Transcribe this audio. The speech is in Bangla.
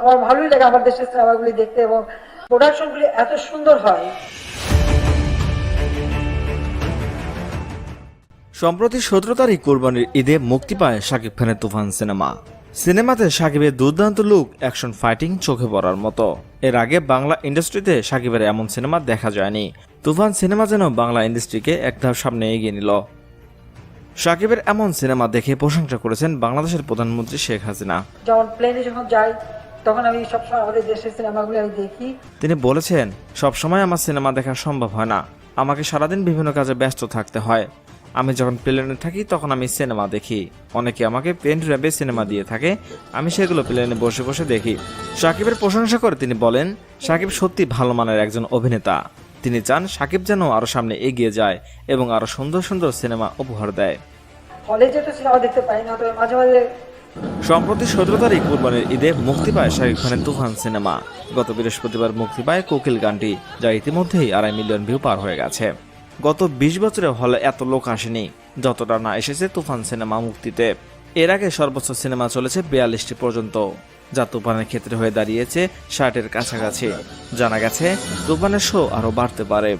আমার ভালোই লাগে আমার দেশের সিনেমাগুলি দেখতে এবং প্রোডাকশনগুলি এত সুন্দর হয়। সম্প্রতি সতেরো তারিখ কোরবানির ঈদে মুক্তি পায় শাকিব খানের তুফান সিনেমা। সিনেমাতে শাকিবের দুর্দান্ত লুক অ্যাকশন ফাইটিং চোখে পড়ার মতো। এর আগে বাংলা ইন্ডাস্ট্রিতে সাকিবের এমন সিনেমা দেখা যায়নি। তুফান সিনেমা যেন বাংলা ইন্ডাস্ট্রিকে এক ধাপ সামনে এগিয়ে নিল। সাকিবের এমন সিনেমা দেখে প্রশংসা করেছেন বাংলাদেশের প্রধানমন্ত্রী শেখ হাসিনা। যেমন প্লেনে যখন যাই তখন আমি সবসময় আমাদের দেশের সিনেমাগুলি আমি দেখি। তিনি বলেছেন সবসময় আমার সিনেমা দেখা সম্ভব হয় না। আমাকে সারাদিন বিভিন্ন কাজে ব্যস্ত থাকতে হয়। আমি যখন প্লেনে থাকি তখন আমি সিনেমা দেখি। অনেকে আমাকে পেন র্যাবে সিনেমা দিয়ে থাকে। আমি সেগুলো প্লেনে বসে বসে দেখি। সাকিবের প্রশংসা করে তিনি বলেন সাকিব সত্যি ভালো মানের একজন অভিনেতা। তিনি চান সাকিব যেন আরও সামনে এগিয়ে যায় এবং আরও সুন্দর সুন্দর সিনেমা উপহার দেয়। হলে যেহেতু সিনেমা দেখতে পাই না তবে মাঝে মাঝে সম্প্রতি সতেরো তারিখ কুরবানির ঈদে মুক্তি পায় শাকিব খানের তুফান সিনেমা। গত বৃহস্পতিবার মুক্তি পায় কোকিল গানটি, যা ইতিমধ্যেই আড়াই মিলিয়ন ভিউ পার হয়ে গেছে। গত বিশ বছরে হলে এত লোক আসেনি, যতটা না এসেছে তুফান সিনেমা মুক্তিতে। এর আগে সর্বোচ্চ সিনেমা চলেছে বিয়াল্লিশটি পর্যন্ত, যা তুফানের ক্ষেত্রে হয়ে দাঁড়িয়েছে ষাটের কাছাকাছি। জানা গেছে, তুফানের শো আরও বাড়তে পারে।